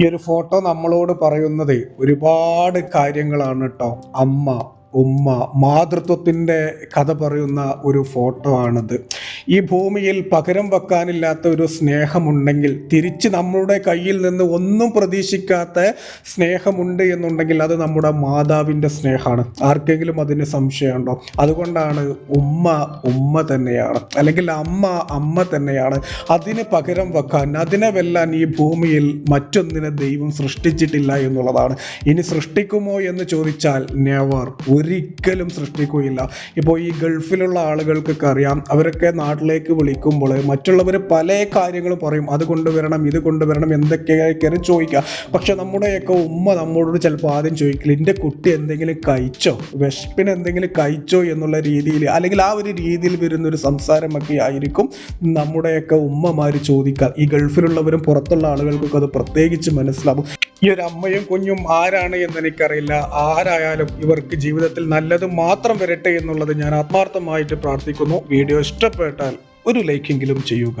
ഈ ഒരു ഫോട്ടോ നമ്മളോട് പറയുന്നത് ഒരുപാട് കാര്യങ്ങളാണ് കേട്ടോ അമ്മ ഉമ്മ മാതൃത്വത്തിന്റെ കഥ പറയുന്ന ഒരു ഫോട്ടോ ആണിത്. ഈ ഭൂമിയിൽ പകരം വെക്കാനില്ലാത്ത ഒരു സ്നേഹമുണ്ടെങ്കിൽ തിരിച്ച് നമ്മളുടെ കയ്യിൽ നിന്ന് ഒന്നും പ്രതീക്ഷിക്കാത്ത സ്നേഹമുണ്ട് എന്നുണ്ടെങ്കിൽ അത് നമ്മുടെ മാതാവിന്റെ സ്നേഹമാണ്. ആർക്കെങ്കിലും അതിന് സംശയമുണ്ടോ? അതുകൊണ്ടാണ് ഉമ്മ ഉമ്മ തന്നെയാണ്. അല്ലെങ്കിൽ അമ്മ അമ്മ തന്നെയാണ്. അതിന് പകരം വെക്കാൻ അതിനെ വെല്ലാൻ ഈ ഭൂമിയിൽ മറ്റൊന്നിനെ ദൈവം സൃഷ്ടിച്ചിട്ടില്ല എന്നുള്ളതാണ്. ഇനി സൃഷ്ടിക്കുമോ എന്ന് ചോദിച്ചാൽ നെവർ ഒരിക്കലും സൃഷ്ടിക്കുകയില്ല. ഇപ്പോൾ ഈ ഗൾഫിലുള്ള ആളുകൾക്കൊക്കെ അറിയാം അവരൊക്കെ നാട്ടിലേക്ക് വിളിക്കുമ്പോൾ മറ്റുള്ളവർ പല കാര്യങ്ങളും പറയും. അത് കൊണ്ടുവരണം ഇത് കൊണ്ടുവരണം എന്തൊക്കെയൊക്കെയാണ് ചോദിക്കുക. പക്ഷെ നമ്മുടെയൊക്കെ ഉമ്മ നമ്മളോട് ചിലപ്പോൾ ആദ്യം ചോദിക്കില്ല. എന്റെ കുട്ടി എന്തെങ്കിലും കഴിച്ചോ? വിശപ്പിന് എന്തെങ്കിലും കഴിച്ചോ? എന്നുള്ള രീതിയിൽ അല്ലെങ്കിൽ ആ ഒരു രീതിയിൽ വരുന്നൊരു സംസാരമൊക്കെ ആയിരിക്കും നമ്മുടെയൊക്കെ ഉമ്മമാർ ചോദിക്കുക. ഈ ഗൾഫിലുള്ളവരും പുറത്തുള്ള ആളുകൾക്കൊക്കെ അത് പ്രത്യേകിച്ച് മനസ്സിലാവും. ഈ ഒരു അമ്മയും കുഞ്ഞും ആരാണ് എന്ന് എനിക്കറിയില്ല ആരായാലും ഇവർക്ക് ജീവിതത്തിൽ നല്ലത് മാത്രം വരട്ടെ എന്നുള്ളത് ഞാൻ ആത്മാർത്ഥമായിട്ട് പ്രാർത്ഥിക്കുന്നു. വീഡിയോ ഇഷ്ടപ്പെട്ടാൽ ഒരു ലൈക്കെങ്കിലും ചെയ്യുക.